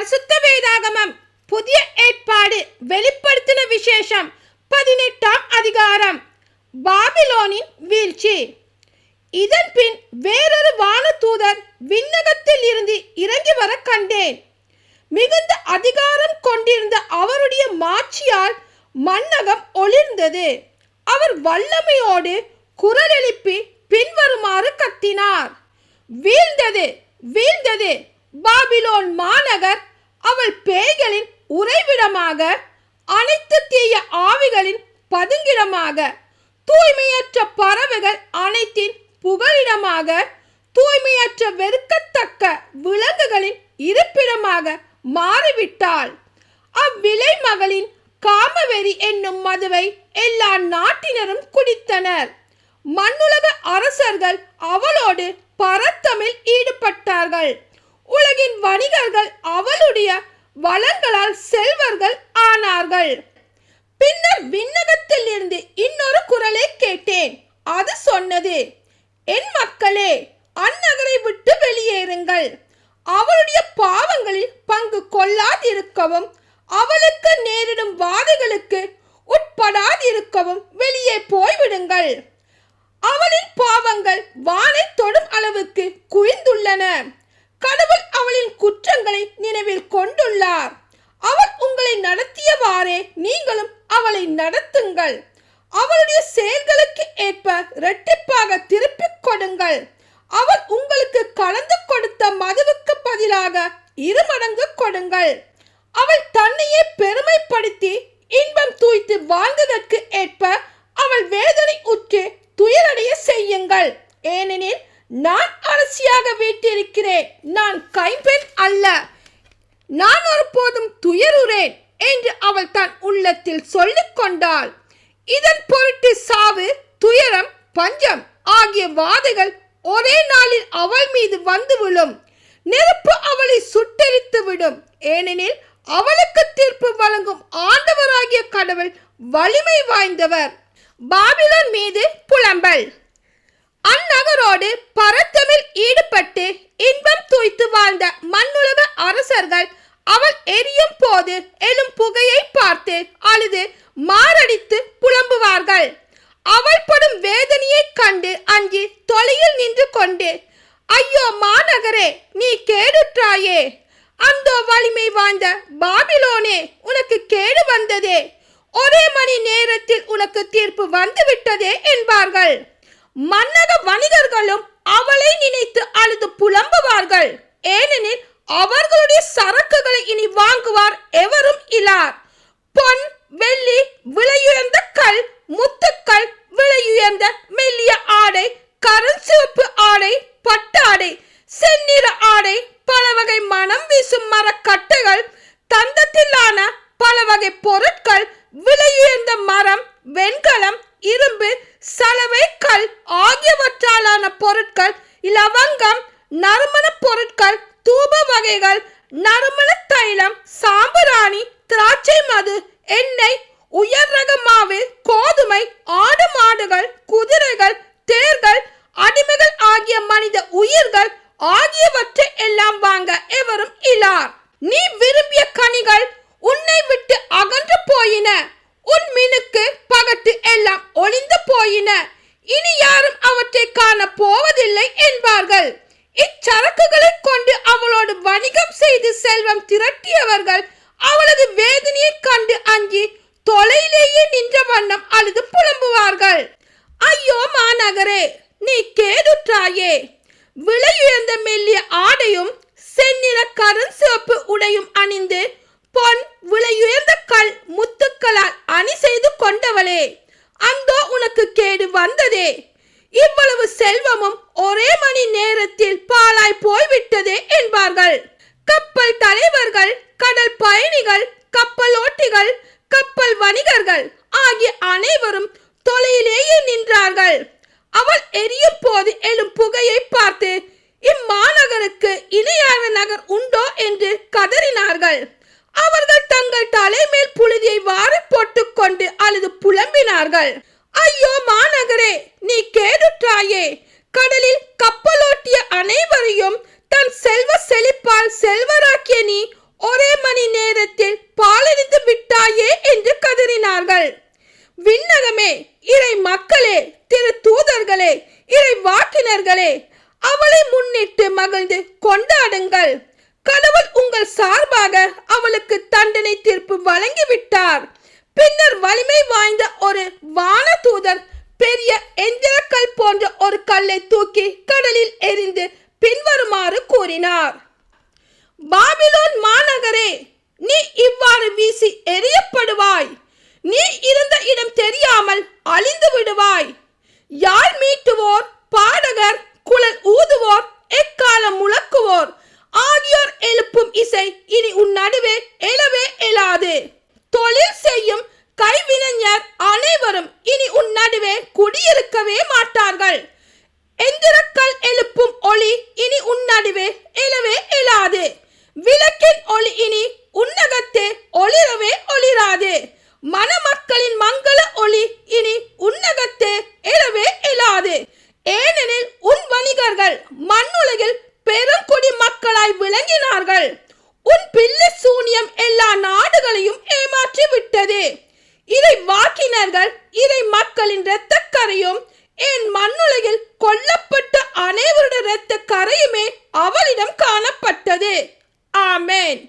பரிசுத்த வேதாகமம். புதிய ஏற்பாடு வெளிப்படுத்தின விசேஷம் பதினெட்டாம் அதிகாரம். பாபிலோனின் வீழ்ச்சி. இதன் பின் வேறொரு வானதூதர் விண்ணகத்தில் இருந்து இறங்கி வர கண்டேன். மிகுந்த அதிகாரம் கொண்டிருந்த அவருடைய மாட்சியால் மன்னகம் ஒளிர்ந்தது. அவர் வல்லமையோடு குரல் எழுப்பி பின்வருமாறு கத்தினார். வீழ்ந்தது வீழ்ந்தது. பாபிலோன் மாநகர் அவள் பேய்களின் உறைவிடமாக அனைத்து தீய ஆவிகளின் பதுங்கிடமாக தூய்மையற்ற பறவைகள் அனைத்தின் புகலிடமாக தூய்மையற்ற வெறுக்கத்தக்க விலங்குகளின் இருப்பிடமாக மாறிவிட்டாள். அவ்விலை மகளின் காமவெறி என்னும் மதுவை எல்லா நாட்டினரும் குடித்தனர். மண்ணுலக அரசர்கள் அவளோடு பரத்தமில் ஈடுபட்டார்கள். உலகின் வணிகர்கள் அவளுடைய வளங்களால் செல்வர்கள் ஆனார்கள். பின்னர் விண்ணகத்தில் இருந்து இன்னொரு குரலை கேட்டேன். அது சொன்னது என் மக்களே அந்நகரை விட்டு வெளியேறுங்கள். அவளுடைய பாவங்களில் பங்கு கொள்ளாதிருக்கவும் அவளுக்கு நேரிடும் வாதைகளுக்கு உட்படாதிருக்கவும் வெளியே போய்விடுங்கள். அவளின் பாவங்கள் வானை கடவுள் அவளின் குற்றங்களை நினைவில் கொண்டுள்ளார். அவள் உங்களை நடத்தியவாறே நீங்களும் அவளை நடத்துங்கள். அவளுடைய செயல்களுக்கு ஏற்ப இரட்டிப்பாக திருப்பிக் கொடுங்கள். அவள் உங்களுக்கு கலந்து கொடுத்த மதுவுக்கு பதிலாக இருமடங்கு கொடுங்கள். அவள் தன்னையே பெருமைப்படுத்தி இன்பம் தூய்த்து வாழ்ந்ததற்கு என்று அவள் தன் உள்ளத்தில் சொல்லிக் கொண்டாள். இதன் பொருட்டு சாவு துயரம் பஞ்சம் ஆகிய வாதைகள் ஒரே நாளில் அவள் மீது வந்து விழும். நெருப்பு அவளை சுட்டெரித்து விடும். ஏனெனில் அவளுக்கு தீர்ப்பு வழங்கும் ஆண்டவராகிய கடவுள் வலிமை வாய்ந்தவர். பாபிலோன் மீது புலம்பல். அந்நகரோடு பரத்தமில் ஈடு இன்பம் தூய்த்து வாழ்ந்த மண்ணுலக அரசர்கள் அவள் எரியும் போது எழும் புகையை பார்த்து அழுது மாரடித்து புலம்புவார்கள் அவள் படும் வேதனையை கண்டு அஞ்சி தொலையில் நின்று கொண்டு ஐயோ மாநகரே நீ கேடுற்றாயே. அந்த வலிமை வாய்ந்த பாபிலோனே உனக்கு கேடு வந்ததே. ஒரே மணி நேரத்தில் உனக்கு தீர்ப்பு வந்து விட்டதே என்பார்கள். மன்னக வணிகர்களும் அவளை நினைத்து அழுது புலம்புவார்கள். ஏனெனில் அவர்களுடைய சரக்குகளை இனி வாங்குவார் எவரும் இலார். பொன் வெள்ளி விலையுயர்ந்த கல் முத்துக்கள் விலையுயர்ந்த மெல்லிய ஆடை கருஞ்சிவப்பு ஆடை பட்டாடை செந்நிற ஆடை பல வகை மனம் வீசும் மரக்கட்டைகள் தந்தத்திலான பல வகை பொருட்கள் விலையுயர்ந்த மரம் வெண்கலம் இரும்பு சலவை கல் ஆகியவற்றாலான பொருட்கள் லவங்கம் நறுமண பொருட்கள் தூப வகைகள் நறுமண தைலம் சாம்பிராணி திராட்சை மது எண்ணெய் உயர் ரக மாவு கோதுமை ஆடு மாடுகள் குதிரைகள் தேர்கள் அடிமைகள் ஆகிய மனித உயிர்கள் ஆகியவற்றை எல்லாம் வாங்க எவரும் இலார். நீ விரும்பிய கனிகள் உன்னை விட்டு அகன்று போயின. உன் மினுக்கு பகட்டு எல்லாம் ஒளிந்து போயின. இனி யாரும் அவற்றை காண போவதில்லை என்பார்கள். இச்சரக்குகளை கொண்டு அவளோடு வணிகம் செய்து செல்வம் திரட்டியவர்கள் அவளது வேதனையை கண்டு அஞ்சி தொலையிலேயே நின்ற வண்ணம் அழுது புலம்புவார்கள். ஐயோ மாநகரே நீ கேடுற்றாயே. விலையுயர்ந்த மெல்லிய ஆடையும் செந்நிற கருஞ்சிவப்பு உடையும் அணிந்து பொன் விலையுயர்ந்த கல் முத்துக்களால் அணி செய்து கொண்டவளே அந்தோ உனக்கு கேடு வந்ததே. இவ்வளவு செல்வமும் ஒரே மணி நேரத்தில் பாலாய் போய்விட்டதே என்பார்கள். கப்பல் தலைவர்கள் கடல் பயணிகள் கப்பலோட்டிகள் கப்பல் வணிகர்கள் ஆகிய அனைவரும் தொலையிலேயே நின்றார்கள். அவள் எரியும் போது எழும் புகையை பார்த்து இம்மாநகருக்கு இணையான நகர் உண்டோ என்று கதறினார்கள். அவர்கள் தங்கள் தலைமேல் புழுதியை வாரி போட்டுக் கொண்டு அழுது புலம்பினார்கள். ஐயோ மாநகரே நீ கேடுற்றாயே. கடலில் கப்பலோட்டிய அனைவரையும் தன் செல்வ செழிப்பால் செல்வராக்கிய நீ ஒரே மணி நேரத்தில் பாலரித்து விட்டாயே என்று கதறினார்கள். விண்ணகமே இறை மக்களே திரு தூதர்களே இறை வாக்கினர்களே அவளை முன்னிட்டு மகிழ்ந்து கொண்டாடுங்கள். கடவுள் உங்கள் சார்பாக அவளுக்கு தண்டனை தீர்ப்பு வழங்கிவிட்டார். பின்னர் வலிமை வாய்ந்த ஒரு வான தூதர் பெரிய எந்திரக்கல் போன்ற ஒரு கல்லை தூக்கி கடலில் எரிந்து பின்வருமாறு கூறினார். பாபிலோன் நீ இருந்த இடம் தெரியாமல் அழிந்து விடுவாய். யாழ் மீட்டுவோர்? பாடகர் குழல் ஊதுவோர் எக்காலம் முழக்குவோர்? ஆகியோர் எழுப்பும் இசை இனி உன் நடுவே எழவே எழாது. தொழில் செய்யும் கைவினைஞர் அனைவரும் இனி உன் நடுவே குடியிருக்கவே மாட்டார்கள். எந்திரக்கல் எழுப்பும் ஒளி இனி உன் நடுவே எழவே எழாது. விளக்கின் ஒளி இனி உன்னகத்தே ஒளிரவே ஒளிராது. மணமக்களின் மங்கள ஒளி இனி உன்னகத்தே எழவே எழாது. ஏனெனில் உன் வணிகர்கள் மண்ணுலகில் பெருங்குடி மக்களாய் விளங்கினார்கள். உன் பிள்ளை சூனியம் எல்லா நாடுகளையும் ஏமாற்றி விட்டது. இதை வாக்கினர்கள் இதை மக்களின் இரத்த கரையும் என் மண்ணுலகில் கொல்லப்பட்ட அனைவருடைய இரத்த கரையுமே அவளிடம் காணப்பட்டது. ஆமேன்.